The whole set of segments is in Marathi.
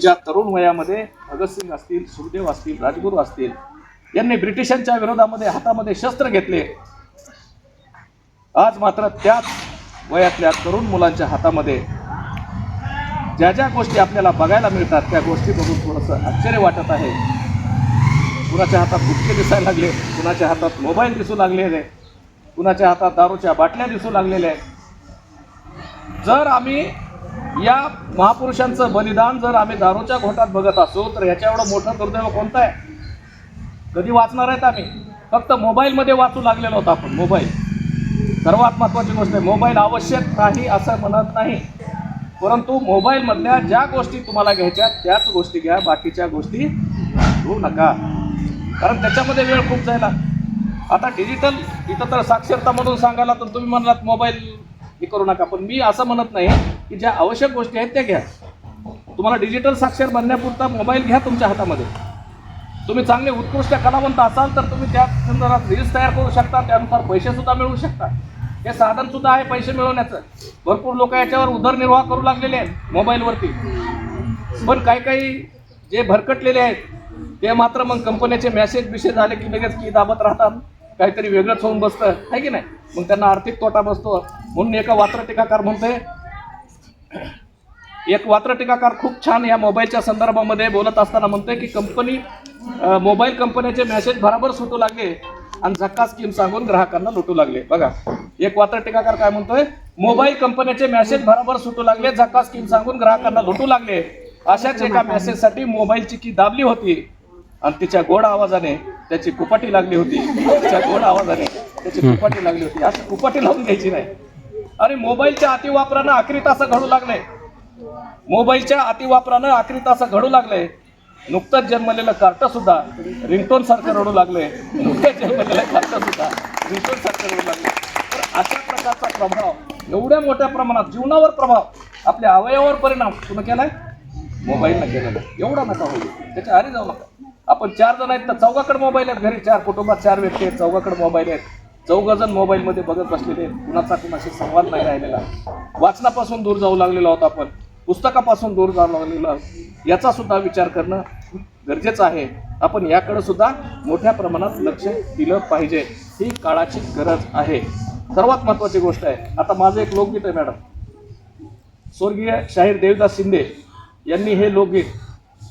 ज्या तरुण वयामध्ये भगतसिंग असतील सुखदेव असतील राजगुरू असतील यांनी ब्रिटिशांच्या विरोधामध्ये हातामध्ये शस्त्र घेतले. आज मात्र त्याच वयातल्या तरुण मुलांच्या हातामध्ये ज्या ज्या गोष्टी आपल्याला बघायला मिळतात त्या गोष्टी बघून थोडंसं आश्चर्य वाटत आहे. कुणाच्या हातात गुटके दिसायला लागले कुणाच्या हातात मोबाईल दिसू लागलेले कुणाच्या हातात दारूच्या बाटल्या दिसू लागलेल्या आहेत. जर आम्ही या महापुरुषांचं बलिदान जर आम्ही दारूच्या घोटात बघत असू तर ह्याच्या एवढं मोठं दुर्दैव कोणतं आहे? कधी वाचणार आहेत आम्ही? फक्त मोबाईलमध्ये वाचू लागलेलो होतो आपण मोबाईल. सर्वात महत्त्वाची गोष्ट आहे मोबाईल आवश्यक नाही असं म्हणत नाही. परंतु मोबाईलमधल्या ज्या गोष्टी तुम्हाला घ्यायच्या त्याच गोष्टी घ्या बाकीच्या गोष्टी घेऊ नका. कारण त्याच्यामध्ये वेळ खूप जायला. आता डिजिटल इथं तर साक्षरता म्हणून सांगायला तर तुम्ही म्हणालात मोबाईल हे करू नका. पण मी असं म्हणत नाही की ज्या आवश्यक गोष्टी आहेत त्या घ्या. तुम्हाला डिजिटल साक्षर बनण्यापुरता मोबाईल घ्या तुमच्या हातामध्ये. तुम्ही चांगले उत्कृष्ट कलावंत असाल तर तुम्ही त्या संदर्भात रील्स तयार करू शकता. त्यानुसार पैसेसुद्धा मिळवू शकता. हे साधनसुद्धा आहे पैसे मिळवण्याचं. भरपूर लोक याच्यावर उदरनिर्वाह करू लागलेले आहेत मोबाईलवरती पण काही काही जे भरकटलेले आहेत ते मात्र मग कंपन्याचे मेसेज बिसेज झाले की लगेच की दाबत राहतात. काहीतरी वेगळंच होऊन बसतं आहे की नाही? मग त्यांना आर्थिक तोटा बसतो. म्हणून एका वात्र टीकाकार म्हणतोय एक वात्र टीकाकार खूप छान या मोबाईलच्या संदर्भामध्ये बोलत असताना म्हणतोय की कंपनी मोबाईल कंपन्याचे मेसेज बराबर सुटू लागले आणि झक्का स्कीम सांगून ग्राहकांना लुटू लागले. बघा एक वात्र टीकाकार काय म्हणतोय मोबाईल कंपन्याचे मेसेज बराबर सुटू लागले झक्का स्कीम सांगून ग्राहकांना लुटू लागले. अशाच एका मेसेजसाठी मोबाईलची की दाबली होती. आणि तिच्या गोड आवाजाने त्याची कुपाटी लागली होती. तिच्या गोड आवाजाने त्याची कुपाटी लागली होती. अशी कुपाटी लावून घ्यायची नाही. आणि मोबाईलच्या अतिवापरानं आखरी तासं घडू लागले. मोबाईलच्या अतिवापरानं आखरी तासं घडू लागले. नुकतंच जन्मलेलं कार्ट सुद्धा रिंगटोन सारखं रडू लागले. नुकतंच जन्मलेलं कार्ट सुद्धा रिंगटोन सारखं रडू लागले. तर अशा प्रकारचा प्रभाव एवढ्या मोठ्या प्रमाणात जीवनावर प्रभाव आपल्या अवयवावर परिणाम तुम्ही केलाय? मोबाईलनं केलेला. एवढा नका होईल. त्याच्या आधी जाऊ नका. आपण चार जण आहेत तर चौघाकडे मोबाईल आहेत घरी. चार कुटुंबात चार व्यक्ती आहेत चौघाकडे मोबाईल आहेत. चौघ जण मोबाईलमध्ये बघत बसलेले आहेत. कुणाचा कुणाशी संवाद नाही राहिलेला. वाचनापासून दूर जाऊ लागलेलो आहोत आपण. पुस्तकापासून दूर जाऊ लागलेलो आहोत. याचा सुद्धा विचार करणं गरजेचं आहे. आपण याकडे सुद्धा मोठ्या प्रमाणात लक्ष दिलं पाहिजे. ही काळाची गरज आहे. सर्वात महत्त्वाची गोष्ट आहे. आता माझं एक लोकगीत आहे मॅडम. स्वर्गीय शाहीर देवदास शिंदे यांनी हे लोकगीत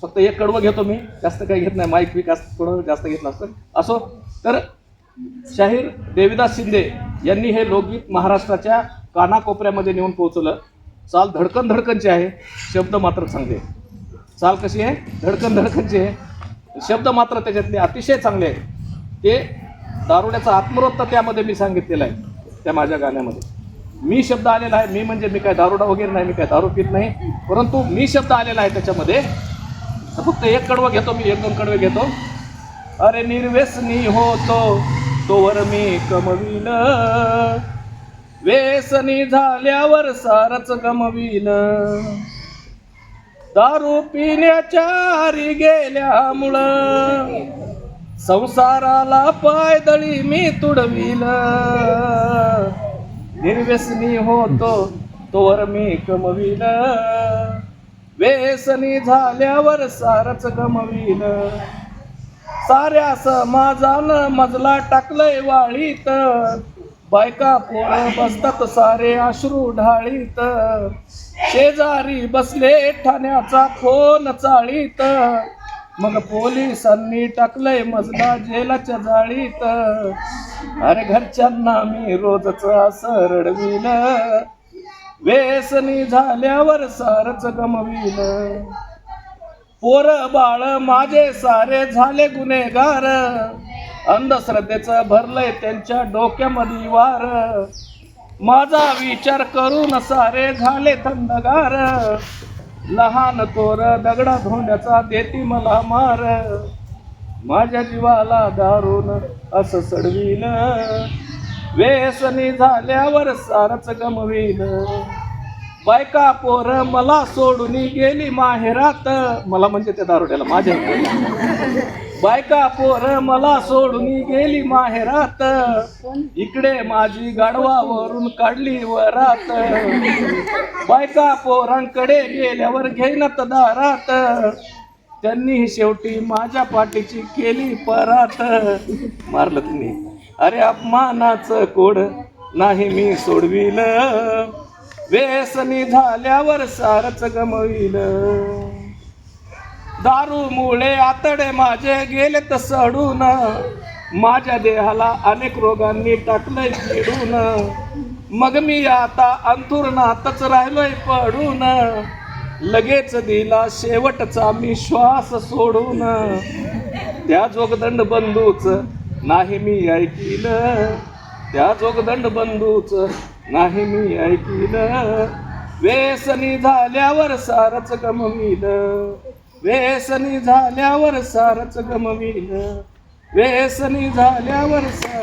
फक्त एक कडवं घेतो मी जास्त काही घेत नाही. माईक विकास थोडं जास्त घेतलं असतं असो तर शाहीर देविदास शिंदे यांनी हे लोकगीत महाराष्ट्राच्या कानाकोपऱ्यामध्ये नेऊन पोहोचवलं. चाल धडकन धडकनची आहे. शब्द मात्र चांगले. चाल कशी आहे? धडकन धडकनची आहे. शब्द मात्र त्याच्यातले अतिशय चांगले आहेत. ते दारुड्याचा आत्मरोत्त त्यामध्ये मी सांगितलेलं आहे त्या माझ्या गाण्यामध्ये. मी शब्द आलेला आहे मी म्हणजे मी काय दारुडा वगैरे नाही मी काय दारू पित नाही परंतु मी शब्द आलेला आहे त्याच्यामध्ये. तर फक्त एक कडवं घेतो मी एक दोन कडवे घेतो. अरे निर्व्यसनी होतो तोवर मी कमविल व्यसनी झाल्यावर सारच गमविल दारू पिण्याच्या आरी गेल्यामुळं संसाराला पायदळी मी तुडविल निर्व्यसनी होतो तोवर मी कमविल व्यसनी झाल्यावर सारच गमवीन. साऱ्या समाजानं मजला टाकलंय वाळीत. बायका पोळ बसतात सारे अश्रू ढाळीत. शेजारी बसले ठाण्याचा फोन चाळीत. मग पोलिसांनी टाकलंय मजला जेलाच्या जाळीत. अरे घरच्यांना मी रोजच असं रडविलं वेसनी झाल्यावर सारच गमवीन. पोर बाळ माझे सारे झाले गुन्हेगार. अंधश्रद्धेचं भरलंय त्यांच्या डोक्यामध्ये वार. माझा विचार करून सारे झाले थंडगार. लहान तोर दगडा धोंड्याचा देती मला मार. माझ्या जीवाला दारून असं सडवीन. वेसनी झाल्यावर सारच गमवीन. बायका पोर मला सोडून गेली माहेरात. मला म्हणजे त्या दारोड्याला माझ्या बायका पोर मला सोडून गेली माहेरात. इकडे माझी गाढवावरून काढली वरात. बायका पोरांकडे गेल्यावर घेणत दारात. त्यांनी शेवटी माझ्या पाठीची केली परात. मारलं तुम्ही अरे अपमानाचं कोड नाही मी सोडविलं. व्यसनी झाल्यावर सारच गमविल दारूमुळे आतडे माझे गेले तर सडून. माझ्या देहाला अनेक रोगांनी टाकलंय चिडून. मग मी आता अंथुरणातच राहिलोय पडून. लगेच दिला शेवटचा मी श्वास सोडून. त्या जोगदंड बंधूच नाही मी ऐकिल त्या जोगदंड बंधूच नाही मी ऐकिल वेसनी झाल्यावर सारच गमविल वेसनी झाल्यावर सारच गमविल वेसनी झाल्यावर सार